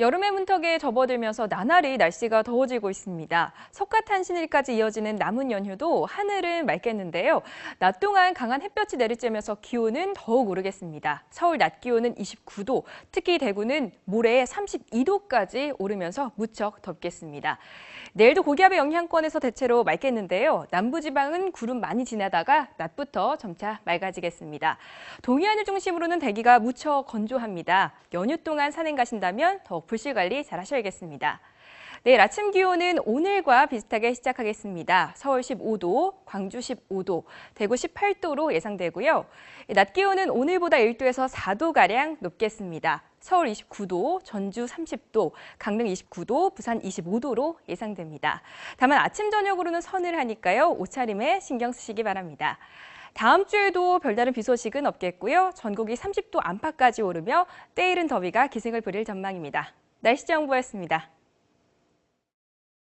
여름의 문턱에 접어들면서 나날이 날씨가 더워지고 있습니다. 석가탄신일까지 이어지는 남은 연휴도 하늘은 맑겠는데요. 낮 동안 강한 햇볕이 내리쬐면서 기온은 더욱 오르겠습니다. 서울 낮 기온은 29도, 특히 대구는 모레 32도까지 오르면서 무척 덥겠습니다. 내일도 고기압의 영향권에서 대체로 맑겠는데요. 남부지방은 구름 많이 지나다가 낮부터 점차 맑아지겠습니다. 동해안을 중심으로는 대기가 무척 건조합니다. 연휴 동안 산행 가신다면 더욱 불씨 관리 잘 하셔야겠습니다. 내일 아침 기온은 오늘과 비슷하게 시작하겠습니다. 서울 15도, 광주 15도, 대구 18도로 예상되고요. 낮 기온은 오늘보다 1도에서 4도가량 높겠습니다. 서울 29도, 전주 30도, 강릉 29도, 부산 25도로 예상됩니다. 다만 아침 저녁으로는 서늘하니까요. 옷차림에 신경 쓰시기 바랍니다. 다음 주에도 별다른 비 소식은 없겠고요. 전국이 30도 안팎까지 오르며 때이른 더위가 기승을 부릴 전망입니다. 날씨 정보였습니다.